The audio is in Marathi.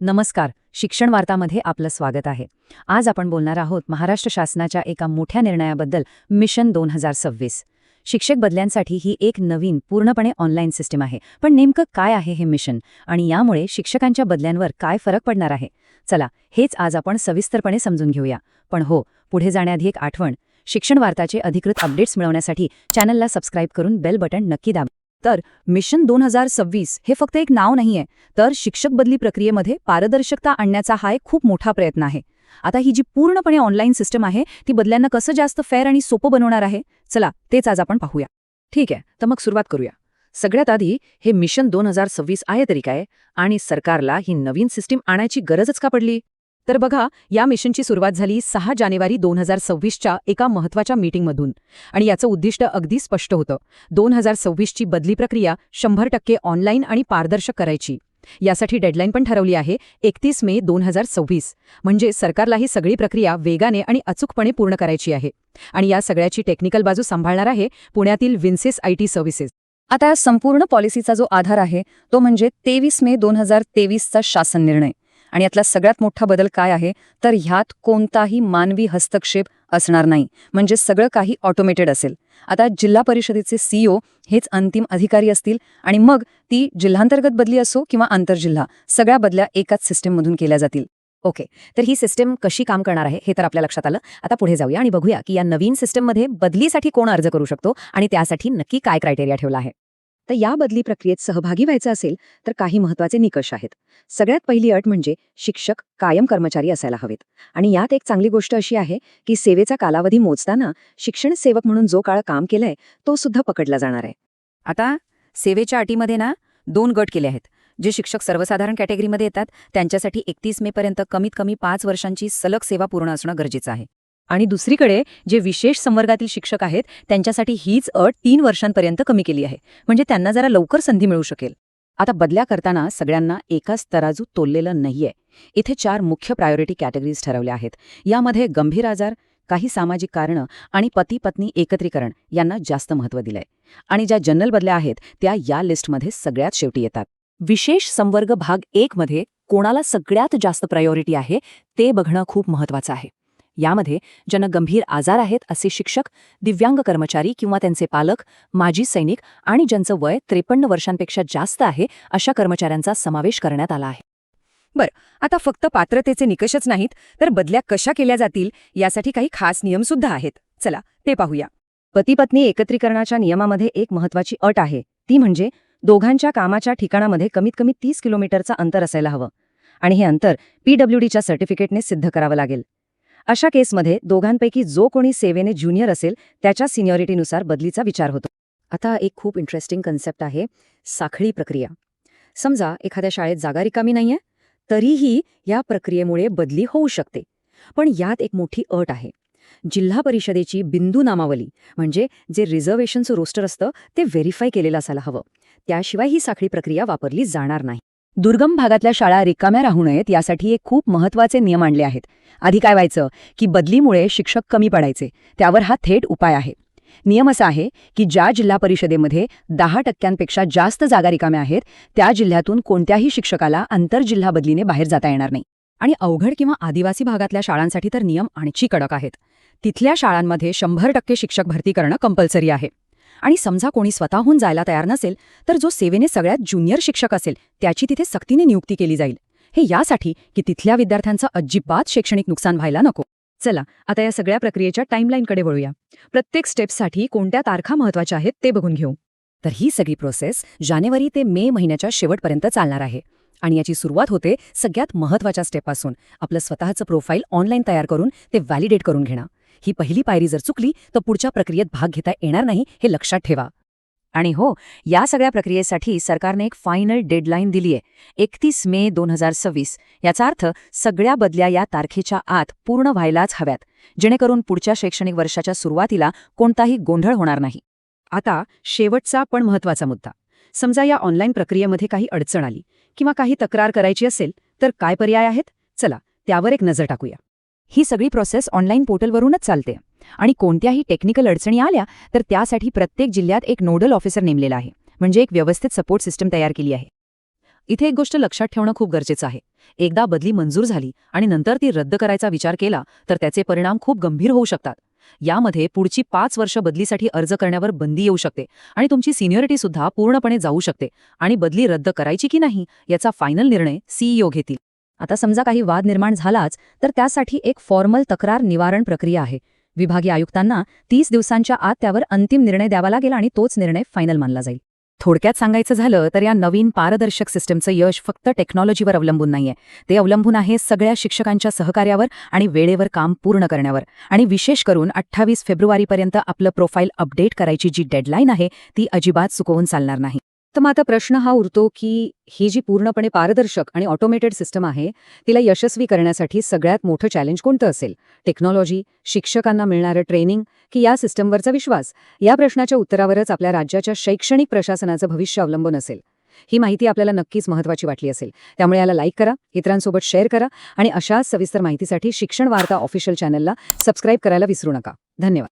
नमस्कार. शिक्षण वार्तामध्ये आपलं स्वागत आहे. आज आपण बोलणार आहोत महाराष्ट्र शासनाच्या एका मोठ्या निर्णयाबद्दल मिशन दोन हजार सव्वीस. शिक्षक बदल्यांसाठी ही एक नवीन पूर्णपणे ऑनलाईन सिस्टीम आहे. पण नेमकं काय आहे हे मिशन? आणि यामुळे शिक्षकांच्या बदल्यांवर काय फरक पडणार आहे? चला हेच आज आपण सविस्तरपणे समजून घेऊया. पण हो पुढे जाण्याआधी एक आठवण. शिक्षण वार्ताचे अधिकृत अपडेट्स मिळवण्यासाठी चॅनलला सबस्क्राईब करून बेल बटन नक्की दाबा तर मिशन दोन हजार सव्वीस हे फक्त एक नाव नाहीये तर शिक्षक बदली प्रक्रियेमध्ये पारदर्शकता आणण्याचा हा एक खूप मोठा प्रयत्न आहे. आता ही जी पूर्णपणे ऑनलाईन सिस्टम आहे ती बदल्यांना कसं जास्त फेअर आणि सोपं बनवणार आहे? चला तेच आज आपण पाहूया. ठीक आहे तर मग सुरुवात करूया. सगळ्यात आधी हे मिशन दोन हजार सव्वीस आहे तरी काय? आणि सरकारला ही नवीन सिस्टीम आणायची गरजच का पडली? तर बघा या मिशनची सुरुवात झाली सहा जानेवारी दोन हजार सव्वीसच्या एका महत्त्वाच्या मीटिंगमधून. आणि याचं उद्दिष्ट अगदी स्पष्ट होतं. दोन हजार सव्वीसची बदली प्रक्रिया शंभर टक्के ऑनलाईन आणि पारदर्शक करायची. यासाठी डेडलाईन पण ठरवली आहे एकतीस मे दोन हजार सव्वीस. म्हणजे सरकारला ही सगळी प्रक्रिया वेगाने आणि अचूकपणे पूर्ण करायची आहे. आणि या सगळ्याची टेक्निकल बाजू सांभाळणार आहे पुण्यातील विन्सेस आय टी सर्व्हिसेस. आता या संपूर्ण पॉलिसीचा जो आधार आहे तो म्हणजे तेवीस मे दोन हजार तेवीसचा शासन निर्णय. आणि यातला सगळ्यात मोठा बदल काय आहे? तर ह्यात कोणताही मानवी हस्तक्षेप असणार नाही. म्हणजे सगळं काही ऑटोमेटेड असेल. आता जिल्हा परिषदेचे सीईओ हेच अंतिम अधिकारी असतील आणि मग ती जिल्हांतर्गत बदली असो किंवा आंतरजिल्हा सगळ्या बदल्या एकाच सिस्टीममधून केल्या जातील. ओके. तर ही सिस्टीम कशी काम करणार आहे हे तर आपल्या लक्षात आलं. आता पुढे जाऊया आणि बघूया की या नवीन सिस्टीममध्ये बदलीसाठी कोण अर्ज करू शकतो आणि त्यासाठी नक्की काय क्रायटेरिया ठेवला आहे. तर या बदली प्रक्रियेत सहभागी व्हायचं असेल तर काही महत्त्वाचे निकष आहेत. सगळ्यात पहिली अट म्हणजे शिक्षक कायम कर्मचारी असायला हवेत. आणि यात एक चांगली गोष्ट अशी आहे की सेवेचा कालावधी मोजताना शिक्षण सेवक म्हणून जो काळ काम केलंय तो सुद्धा पकडला जाणार आहे. आता सेवेच्या अटीमध्ये ना दोन गट केले आहेत जे शिक्षक सर्वसाधारण कॅटेगरीमध्ये येतात त्यांच्यासाठी एकतीस मे पर्यंत कमीत कमी पाच वर्षांची सलग सेवा पूर्ण असणं गरजेचं आहे. आणि दुसरीकडे जे विशेष संवर्गातील शिक्षक आहेत त्यांच्यासाठी हीच अट तीन वर्षांपर्यंत कमी केली आहे. म्हणजे त्यांना जरा लवकर संधी मिळू शकेल. आता बदल्या करताना सगळ्यांना एकाच तराजू तोललेलं नाहीये. इथे चार मुख्य प्रायोरिटी कॅटेगरीज ठरवल्या आहेत. यामध्ये गंभीर आजार काही सामाजिक कारणं आणि पती पत्नी एकत्रीकरण यांना जास्त महत्त्व दिलंय. आणि ज्या जनरल बदल्या आहेत त्या या लिस्टमध्ये सगळ्यात शेवटी येतात. विशेष संवर्ग भाग एक मध्ये कोणाला सगळ्यात जास्त प्रायोरिटी आहे ते बघणं खूप महत्वाचं आहे. यामध्ये ज्यांना गंभीर आजार आहेत असे शिक्षक दिव्यांग कर्मचारी किंवा त्यांचे पालक माजी सैनिक आणि ज्यांचं वय त्रेपन्न वर्षांपेक्षा जास्त आहे अशा कर्मचाऱ्यांचा समावेश करण्यात आला आहे. बरं आता फक्त पात्रतेचे निकषच नाहीत तर बदल्या कशा केल्या जातील यासाठी काही खास नियमसुद्धा आहेत. चला ते पाहूया. पतीपत्नी एकत्रीकरणाच्या नियमामध्ये एक महत्वाची अट आहे. ती म्हणजे दोघांच्या कामाच्या ठिकाणामध्ये कमीत कमी तीस किलोमीटरचं अंतर असायला हवं. आणि हे अंतर पीडब्ल्यूडीच्या सर्टिफिकेटने सिद्ध करावं लागेल. अशा केसमध्ये दोघांपैकी जो कोणी सेवेने ज्युनियर असेल त्याच्या सिनियॉरिटीनुसार बदलीचा विचार होतो. आता एक खूप इंटरेस्टिंग कन्सेप्ट आहे साखळी प्रक्रिया. समजा एखाद्या शाळेत जागा रिकामी नाहीये तरीही या प्रक्रियेमुळे बदली होऊ शकते. पण यात एक मोठी अट आहे. जिल्हा परिषदेची बिंदू नामावली म्हणजे जे रिझर्वेशनचं रोस्टर असतं ते व्हेरीफाय केलेलं असायला हवं. त्याशिवाय ही साखळी प्रक्रिया वापरली जाणार नाही. दुर्गम भागातल्या शाळा रिकाम्या राहू नयेत यासाठी एक खूप महत्त्वाचे नियम आणले आहेत. आधी काय व्हायचं? की बदलीमुळे शिक्षक कमी पडायचे. त्यावर हा थेट उपाय आहे. नियम असा आहे की ज्या जिल्हा परिषदेमध्ये दहा टक्क्यांपेक्षा जास्त जागा रिकाम्या आहेत त्या जिल्ह्यातून कोणत्याही शिक्षकाला आंतरजिल्हा बदलीने बाहेर जाता येणार नाही. आणि अवघड किंवा आदिवासी भागातल्या शाळांसाठी तर नियम आणखी कडक आहेत. तिथल्या शाळांमध्ये शंभर टक्के शिक्षक भरती करणं कंपल्सरी आहे. आणि समजा कोणी स्वतःहून जायला तयार नसेल तर जो सेवेने सगळ्यात ज्युनियर शिक्षक असेल त्याची तिथे सक्तीने नियुक्ती केली जाईल. हे यासाठी की तिथल्या विद्यार्थ्यांचं अजिबात शैक्षणिक नुकसान व्हायला नको. चला आता या सगळ्या प्रक्रियेच्या टाईमलाईनकडे वळूया. प्रत्येक स्टेप्ससाठी कोणत्या तारखा महत्त्वाच्या आहेत ते बघून घेऊ. तर ही सगळी प्रोसेस जानेवारी ते मे महिन्याच्या शेवटपर्यंत चालणार आहे. आणि याची सुरुवात होते सगळ्यात महत्त्वाच्या स्टेपपासून. आपलं स्वतःचं प्रोफाईल ऑनलाईन तयार करून ते व्हॅलिडेट करून घेणं. ही पहिली पायरी जर चुकली तर पुढच्या प्रक्रियेत भाग घेता येणार नाही हे लक्षात ठेवा. आणि हो या सगळ्या प्रक्रियेसाठी सरकारने एक फायनल डेडलाईन दिली आहे एकतीस मे दोन हजार सव्वीस. याचा अर्थ सगळ्या बदल्या या तारखेच्या आत पूर्ण व्हायलाच हव्यात जेणेकरून पुढच्या शैक्षणिक वर्षाच्या सुरुवातीला कोणताही गोंधळ होणार नाही. आता शेवटचा पण महत्त्वाचा मुद्दा. समजा या ऑनलाईन प्रक्रियेमध्ये काही अडचण आली किंवा काही तक्रार करायची असेल तर काय पर्याय आहेत? चला त्यावर एक नजर टाकूया. ही सगळी प्रोसेस ऑनलाईन पोर्टलवरूनच चालते. आणि कोणत्याही टेक्निकल अडचणी आल्या तर त्यासाठी प्रत्येक जिल्ह्यात एक नोडल ऑफिसर नेमलेला आहे. म्हणजे एक व्यवस्थित सपोर्ट सिस्टम तयार केली आहे. इथे एक गोष्ट लक्षात ठेवणं खूप गरजेचं आहे. एकदा बदली मंजूर झाली आणि नंतर ती रद्द करायचा विचार केला तर त्याचे परिणाम खूप गंभीर होऊ शकतात. यामध्ये पुढची पाच वर्ष बदलीसाठी अर्ज करण्यावर बंदी येऊ शकते आणि तुमची सिनियरिटी सुद्धा पूर्णपणे जाऊ शकते. आणि बदली रद्द करायची की नाही याचा फायनल निर्णय सीईओ घेतील. आता समजा काही वाद निर्माण झालाच तर त्यासाठी एक फॉर्मल तक्रार निवारण प्रक्रिया आहे. विभागीय आयुक्तांना तीस दिवसांच्या आत त्यावर अंतिम निर्णय द्यावा लागेल आणि तोच निर्णय फायनल मानला जाईल. थोडक्यात सांगायचं झालं तर या नवीन पारदर्शक सिस्टमचं यश फक्त टेक्नॉलॉजीवर अवलंबून नाहीये. ते अवलंबून आहे सगळ्या शिक्षकांच्या सहकार्यावर आणि वेळेवर काम पूर्ण करण्यावर. आणि विशेष करून अठ्ठावीस फेब्रुवारीपर्यंत आपलं प्रोफाईल अपडेट करायची जी डेडलाईन आहे ती अजिबात चुकवून चालणार नाही. तर मग आता प्रश्न हा उरतो की ही जी पूर्णपणे पारदर्शक आणि ऑटोमेटेड सिस्टम आहे तिला यशस्वी करण्यासाठी सगळ्यात मोठं चॅलेंज कोणतं असेल? टेक्नॉलॉजी शिक्षकांना मिळणारं ट्रेनिंग की या सिस्टमवरचा विश्वास? या प्रश्नाच्या उत्तरावरच आपल्या राज्याच्या शैक्षणिक प्रशासनाचं भविष्य अवलंबून असेल. ही माहिती आपल्याला नक्कीच महत्वाची वाटली असेल. त्यामुळे याला लाईक करा इतरांसोबत शेअर करा आणि अशाच सविस्तर माहितीसाठी शिक्षण वार्ता ऑफिशियल चॅनलला सबस्क्राईब करायला विसरू नका. धन्यवाद.